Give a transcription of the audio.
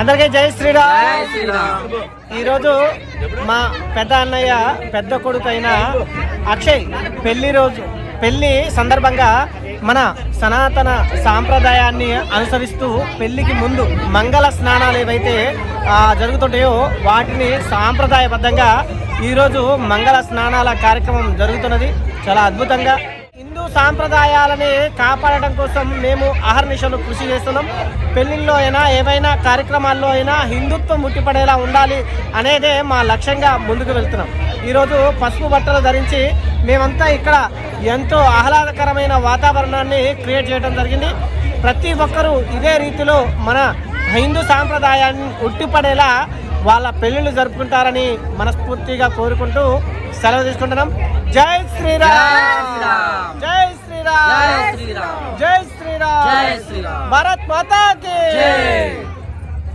అందరికీ జై శ్రీరామ్. ఈరోజు మా పెద్ద అన్నయ్య పెద్ద కొడుకు అయిన అక్షయ్ పెళ్ళి రోజు పెళ్ళి సందర్భంగా మన సనాతన సాంప్రదాయాన్ని అనుసరిస్తూ పెళ్ళికి ముందు మంగళ స్నానాలు ఏవైతే జరుగుతుంటాయో వాటిని సాంప్రదాయబద్ధంగా ఈరోజు మంగళ స్నానాల కార్యక్రమం జరుగుతున్నది చాలా అద్భుతంగా హిందూ సాంప్రదాయాలని కాపాడడం కోసం మేము అహర్నిశలు కృషి చేస్తున్నాం. పెళ్ళిళ్ళలో అయినా ఏవైనా కార్యక్రమాల్లో అయినా హిందుత్వం ముట్టిపడేలా ఉండాలి అనేదే మా లక్ష్యంగా ముందుకు వెళ్తున్నాం. ఈరోజు పసుపు బట్టలు ధరించి మేమంతా ఇక్కడ ఎంతో ఆహ్లాదకరమైన వాతావరణాన్ని క్రియేట్ చేయడం జరిగింది. ప్రతి ఒక్కరూ ఇదే రీతిలో మన హిందూ సాంప్రదాయాన్ని ఉట్టిపడేలా వాళ్ళ పెళ్ళిళ్ళు జరుపుకుంటారని మనస్ఫూర్తిగా కోరుకుంటూ సెలవు తీసుకుంటున్నాం. జై శ్రీరామ్! శ్రీరామ్ జై శ్రీరామ్